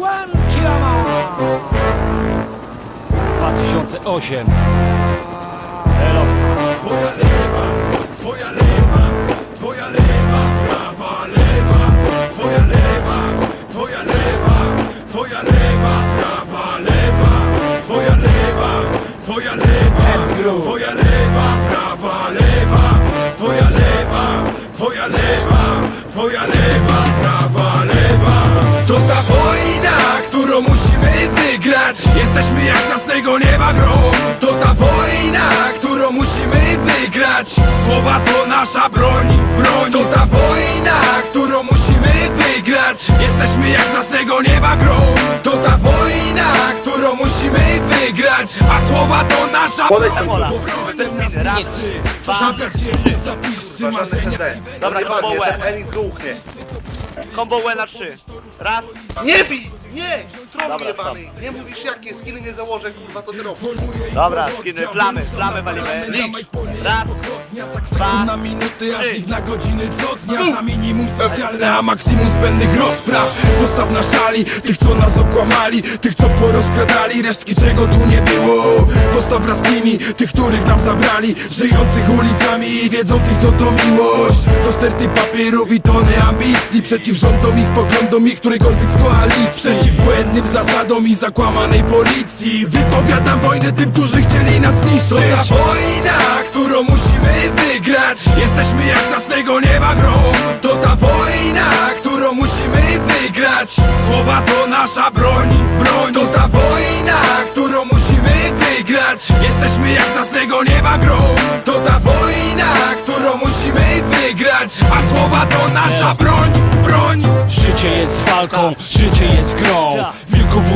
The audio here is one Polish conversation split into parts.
Juan Kilama 2008 Elo. Twoja lewa, twoja lewa, twoja lewa, prawa lewa, twoja lewa, twoja lewa, twoja lewa, prawa lewa, twoja lewa, twoja lewa, twoja lewa, Jesteśmy jak z jasnego nieba grom To ta wojna, którą musimy wygrać Słowa to nasza broń, broń To ta wojna, którą musimy wygrać Jesteśmy jak z jasnego nieba grom To ta wojna, którą musimy wygrać A słowa to nasza broń tam. Bo system nas niszczy Co tam tak dzielnica piszczy marzenia. Dobra, Jebanie, kombo ten gruchnie. Combo łe na trzy. Raz, Nie bij! Nie! Dobra, jebany! Nie mówisz jakie skiny nie założę, kurwa, to ty robisz. dobra, skiny, flamy, flamy walimy. Licz! Raz, Sekund na minuty, a z nich na godziny co dnia. Za minimum socjalne, a maksimum zbędnych rozpraw. Postaw na szali tych, co nas okłamali Tych, co porozkradali, resztki czego tu nie było. Postaw raz z nimi, tych, których nam zabrali. Żyjących ulicami i wiedzących, co to miłość. To sterty papierów i tony ambicji. Przeciw rządom ich poglądom i którejkolwiek z koalicji. Przeciw błędnym zasadom i zakłamanej policji. Wypowiadam wojnę tym, którzy chcieli nas niszczyć To ta wojna, którą musimy wygrać. Jesteśmy jak z jasnego nieba grom To ta wojna, którą musimy wygrać. Słowa to nasza broń, broń. To ta wojna, którą musimy wygrać. Jesteśmy jak z jasnego nieba grom To ta wojna, którą musimy wygrać. A słowa to nasza broń, broń. Życie jest walką, życie jest grą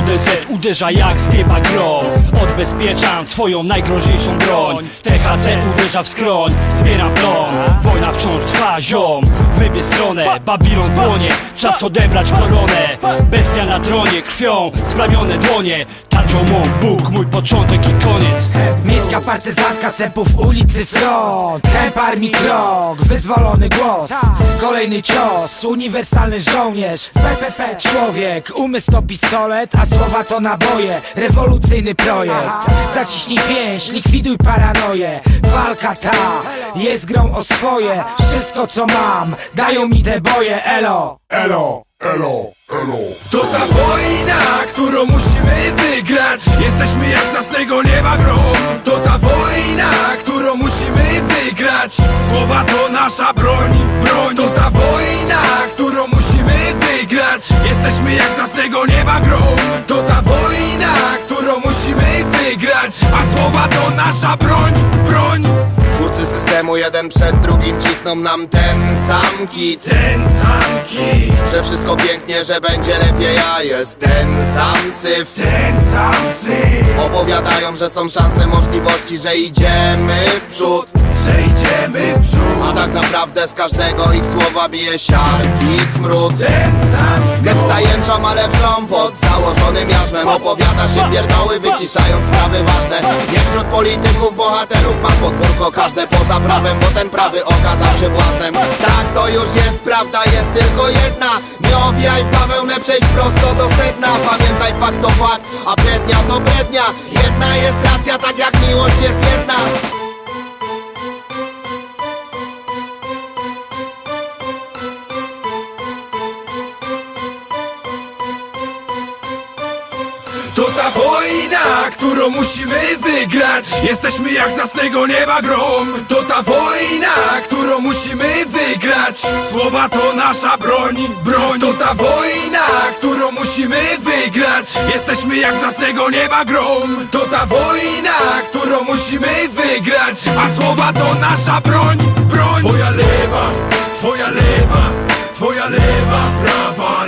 WDZ uderza jak z nieba grom Odbezpieczam swoją najgroźniejszą broń. THC uderza w skroń, zbieram plon. Wojna wciąż trwa, ziom Wybie stronę, Babilon płonie Czas odebrać koronę. Bestia na tronie, krwią splamione dłonie. Tarczą mą Bóg, mój początek i koniec. Miejska partyzantka sępów ulicy front. Kęp armii krok, wyzwolony głos. Kolejny cios, uniwersalny żołnierz. PPP człowiek, umysł to pistolet A słowa to naboje, rewolucyjny projekt. Zaciśnij pięść, likwiduj paranoję. Walka ta jest grą o swoje. Wszystko co mam, dają mi te boje, elo. Elo, elo, elo. To ta wojna, którą musimy wygrać. Jesteśmy jak z jasnego nieba grom. To ta wojna, którą musimy wygrać. Słowa to nasza broń, broń. To ta wojna, którą musimy wygrać. Jesteśmy jak z jasnego nieba grom. To ta wojna, którą musimy wygrać. A słowa to nasza broń Jeden przed drugim cisną nam ten sam kit Ten sam kij, Że wszystko pięknie, że będzie lepiej, a jest ten sam syf. Ten sam syf. Opowiadają, że są szanse, możliwości, że idziemy w przód Że idziemy w przód A tak naprawdę z każdego ich słowa bije siarki smród. Ten sam Getta jęczą, ale wrzą pod założonym jarzmem Opowiada się pierdoły, wyciszając sprawy ważne. Nie wśród polityków, bohaterów ma podwórko Każde poza prawem, bo ten prawy okazał się błaznem. Tak to już jest, prawda jest tylko jedna. Nie owijaj w bawełnę, przejść prosto do sedna. Pamiętaj fakt to fakt, a brednia to brednia. Jedna jest racja, tak jak miłość jest jedna ta wojna, którą musimy wygrać. Jesteśmy jak z jasnego nieba grom. To ta wojna, którą musimy wygrać. Słowa to nasza broń, broń. To ta wojna, którą musimy wygrać. Jesteśmy jak z jasnego nieba grom. To ta wojna, którą musimy wygrać. A słowa to nasza broń, broń. Twoja lewa, twoja lewa Twoja lewa, prawa